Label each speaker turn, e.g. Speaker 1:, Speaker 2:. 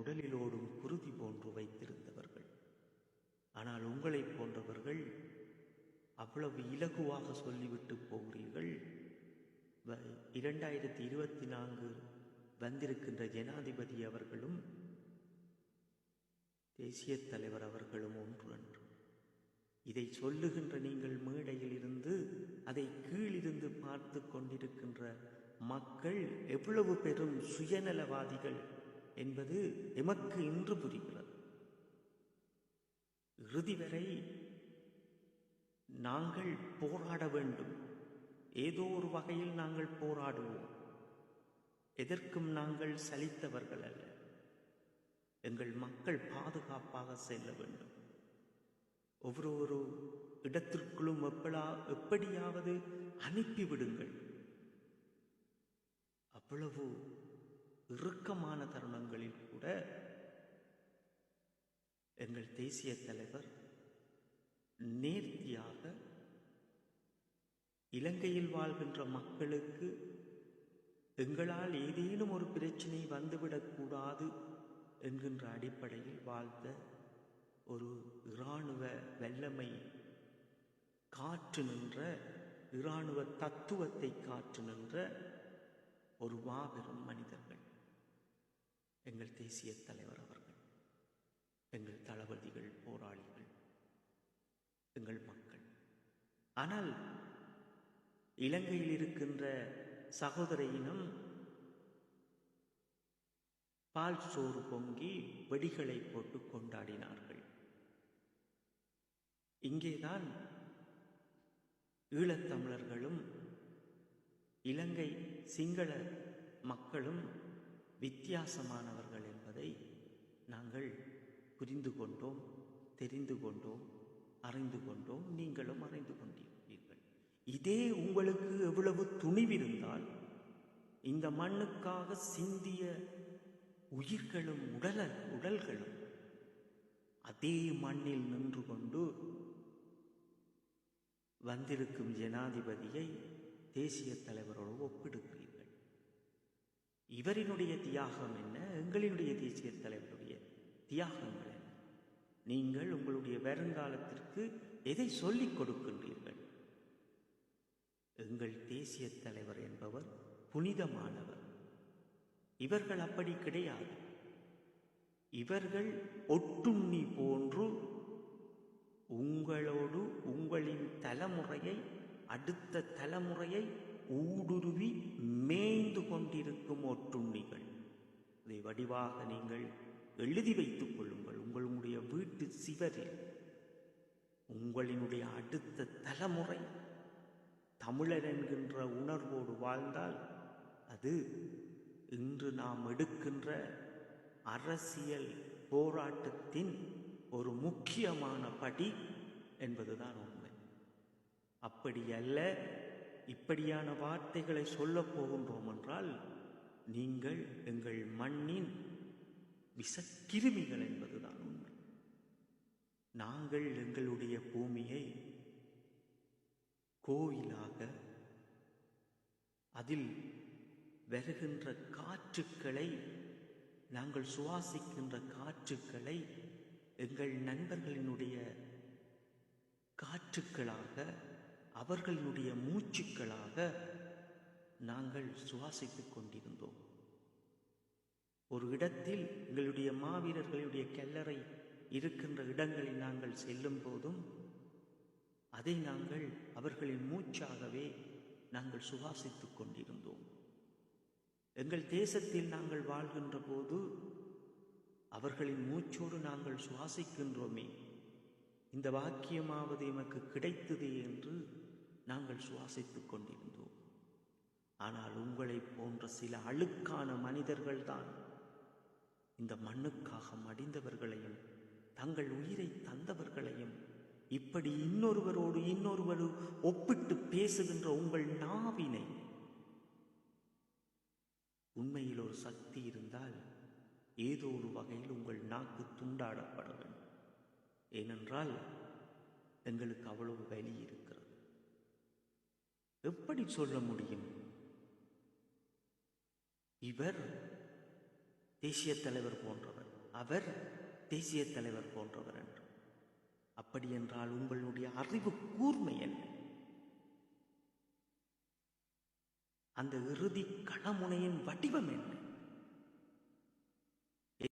Speaker 1: உடலில் ஓடும் குருதி போன்று வைத்திருந்தவர்கள். ஆனால் உங்களைப் போன்றவர்கள் அவ்வளவு இலகுவாக சொல்லிவிட்டு போகிறீர்கள். வ- இரண்டாயிரத்தி இருபத்தி நான்கு வந்திருக்கின்ற ஜனாதிபதி அவர்களும் தேசிய தலைவர் அவர்களும் ஒன்று அன்று இதை சொல்லுகின்ற நீங்கள் மேடையில் இருந்து அதை கீழிருந்து பார்த்து கொண்டிருக்கின்ற மக்கள் எவ்வளவு பெரும் சுயநலவாதிகள். என்பது எமக்கு இன்று புரிகிறது. இறுதி வரை நாங்கள் போராட வேண்டும். ஏதோ ஒரு வகையில் நாங்கள் போராடுவோம். எதற்கும் நாங்கள் சலித்தவர்கள் அல்ல. எங்கள் மக்கள் பாதுகாப்பாக செல்ல வேண்டும். ஒவ்வொரு ஒரு இடத்திற்குள்ளும் எப்படா எப்படியாவது அனுப்பிவிடுங்கள். அவ்வளவு இறுக்கமான தருணங்களில் கூட எங்கள் தேசிய தலைவர் நேர்த்தியாக இலங்கையில் வாழ்கின்ற மக்களுக்கு எங்களால் ஏதேனும் ஒரு பிரச்சனை வந்துவிடக்கூடாது என்கின்ற அடிப்படையில் வாழ்ந்த ஒரு இராணுவ வல்லமை காற்று நின்ற இராணுவ தத்துவத்தை காற்று நின்ற ஒரு மாபெரும் மனிதர்கள். எங்கள் தேசிய தலைவர் அவர்கள் எங்கள் தளபதிகள் போராளிகள் எங்கள் மக்கள். ஆனால் இலங்கையில் இருக்கின்ற சகோதர இனம் பால் சோறு பொங்கி வெடிகளை போட்டு கொண்டாடினார்கள். இங்கேதான் ஈழத்தமிழர்களும் இலங்கை சிங்கள மக்களும் வித்தியாசமானவர்கள் என்பதை நாங்கள் புரிந்து கொண்டோம் தெரிந்து கொண்டோம் அறிந்து கொண்டோம் நீங்களும் அறிந்து கொண்டிருப்பீர்கள் இதே உங்களுக்கு எவ்வளவு துணிவிருந்தால் இந்த மண்ணுக்காக சிந்திய உயிர்களும் உடல உடல்களும் அதே மண்ணில் நின்று கொண்டு வந்திருக்கும் ஜனாதிபதியை தேசிய தலைவரோடு ஒப்பிடுகிறீர்கள். இவரினுடைய தியாகம் என்ன? எங்களினுடைய தேசிய தலைவருடைய தியாகங்கள் என்ன? நீங்கள் உங்களுடைய வருங்காலத்திற்கு எதை சொல்லிக் கொடுக்கின்றீர்கள்? எங்கள் தேசிய தலைவர் என்பவர் புனிதமானவர். இவர்கள் அப்படி கிடையாது. இவர்கள் ஒட்டுண்ணி போன்று உங்களோடு உங்களின் தலைமுறையை அடுத்த தலைமுறையை ஊடுருவி மேய்ந்து கொண்டிருக்கும் ஒட்டுண்ணிகள் இதை வடிவாக நீங்கள் எழுதி வைத்துக் கொள்ளுங்கள். உங்களுடைய வீட்டு சிவரில். உங்களினுடைய அடுத்த தலைமுறை தமிழர் என்கின்ற உணர்வோடு வாழ்ந்தால் அது இன்று நாம் எடுக்கின்ற அரசியல் போராட்டத்தின் ஒரு முக்கியமான படி என்பதுதான் உண்மை. அப்படி அல்ல இப்படியான வார்த்தைகளை சொல்லப் போகின்றோம் என்றால் நீங்கள் எங்கள் மண்ணின் விஷக்கிருமிகள் என்பதுதான் உண்மை. நாங்கள் எங்களுடைய பூமியை கோவிலாக அதில் வருகின்ற காற்றுக்களை நாங்கள் சுவாசிக்கின்ற காற்றுக்களை எங்கள் நண்பர்களினுடைய காற்றுக்களாக அவர்களுடைய மூச்சுக்களாக நாங்கள் சுவாசித்துக் கொண்டிருந்தோம். ஒரு இடத்தில் எங்களுடைய மாவீரர்களுடைய கல்லறை இருக்கின்ற இடங்களில் நாங்கள் செல்லும் போதும் அதை நாங்கள் அவர்களின் மூச்சாகவே நாங்கள் சுவாசித்துக் கொண்டிருந்தோம். எங்கள் தேசத்தில் நாங்கள் வாழ்கின்ற போது அவர்களின் மூச்சோடு நாங்கள் சுவாசிக்கின்றோமே. இந்த வாக்கியமாவது எமக்கு கிடைத்தது என்று நாங்கள் சுவாசித்துக் கொண்டிருந்தோம். ஆனால் உங்களைப் போன்ற சில அழுக்கான மனிதர்கள்தான் இந்த மண்ணுக்காக மடிந்தவர்களையும் தங்கள் உயிரை தந்தவர்களையும் இப்படி இன்னொருவரோடு இன்னொருவரு ஒப்பிட்டு பேசுகின்ற உங்கள் நாவினை. உண்மையில் ஒரு சக்தி இருந்தால் ஏதோ ஒரு வகையில் உங்கள் நாக்கு துண்டாடப்பட வேண்டும். ஏனென்றால் எங்களுக்கு அவ்வளவு வலி இருக்கிறது. எப்படி சொல்ல முடியும்? இவர் தேசிய தலைவர் போன்றவர். அவர் தேசிய தலைவர் போன்றவர் என்று. அப்படி என்றால் உங்களுடைய அறிவு கூர்மை என்ன? அந்த இறுதி களமுனையின் வடிவம் என்ன?